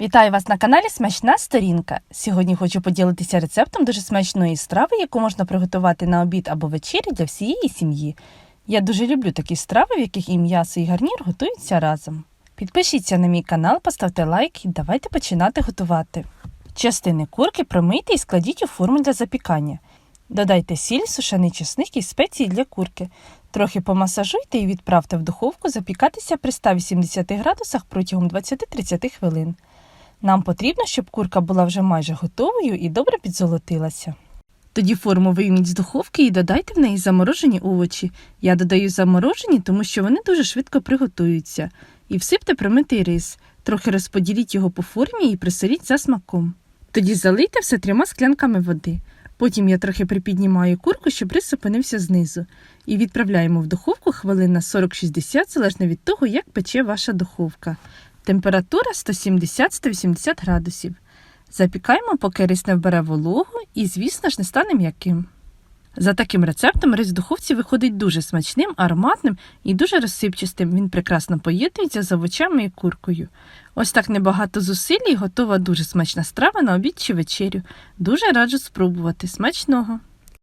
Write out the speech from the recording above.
Вітаю вас на каналі Смачна Сторінка. Сьогодні хочу поділитися рецептом дуже смачної страви, яку можна приготувати на обід або вечерю для всієї сім'ї. Я дуже люблю такі страви, в яких і м'ясо, і гарнір готуються разом. Підпишіться на мій канал, поставте лайк і давайте починати готувати. Частини курки промийте і складіть у форму для запікання. Додайте сіль, сушений чесник і спеції для курки. Трохи помасажуйте і відправте в духовку запікатися при 180 градусах протягом 20-30 хвилин. Нам потрібно, щоб курка була вже майже готовою і добре підзолотилася. Тоді форму вийміть з духовки і додайте в неї заморожені овочі. Я додаю заморожені, тому що вони дуже швидко приготуються. І всипте промитий рис. Трохи розподіліть його по формі і присоліть за смаком. Тоді залийте все трьома склянками води. Потім я трохи припіднімаю курку, щоб рис опинився знизу, і відправляємо в духовку хвилин на 40-60, залежно від того, як пече ваша духовка. Температура 170-180 градусів. Запікаємо, поки рис не вбере вологу і, звісно ж, не стане м'яким. За таким рецептом рис в духовці виходить дуже смачним, ароматним і дуже розсипчастим. Він прекрасно поєднується з овочами і куркою. Ось так небагато зусиль і готова дуже смачна страва на обід чи вечерю. Дуже раджу спробувати. Смачного!